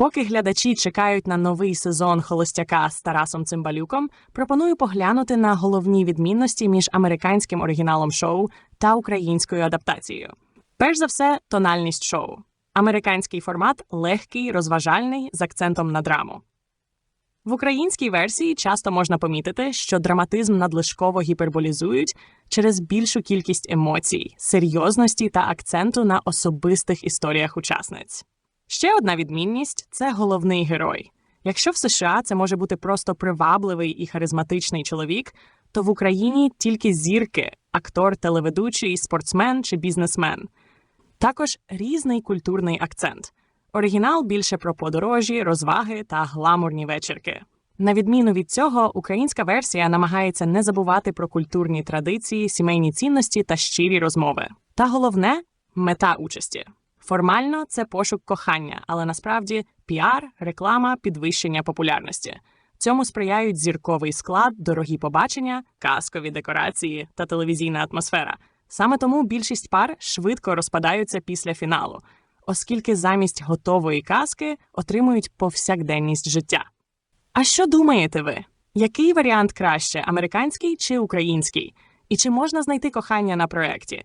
Поки глядачі чекають на новий сезон Холостяка з Тарасом Цимбалюком, пропоную поглянути на головні відмінності між американським оригіналом шоу та українською адаптацією. Перш за все, тональність шоу. Американський формат легкий, розважальний з акцентом на драму. В українській версії часто можна помітити, що драматизм надлишково гіперболізують через більшу кількість емоцій, серйозності та акценту на особистих історіях учасниць. Ще одна відмінність це головний герой. Якщо в США це може бути просто привабливий і харизматичний чоловік, то в Україні тільки зірки, актор, телеведучий, спортсмен чи бізнесмен. Також різний культурний акцент. Оригінал більше про подорожі, розваги та гламурні вечірки. На відміну від цього, українська версія намагається не забувати про культурні традиції, сімейні цінності та щирі розмови. Та головне мета участі. Формально це пошук кохання, але насправді піар, реклама, підвищення популярності. Цьому сприяють зірковий склад, дорогі побачення, казкові декорації та телевізійна атмосфера. Саме тому більшість пар швидко розпадаються після фіналу, оскільки замість готової казки отримують повсякденність життя. А що думаєте ви? Який варіант краще американський чи український? І чи можна знайти кохання на проєкті?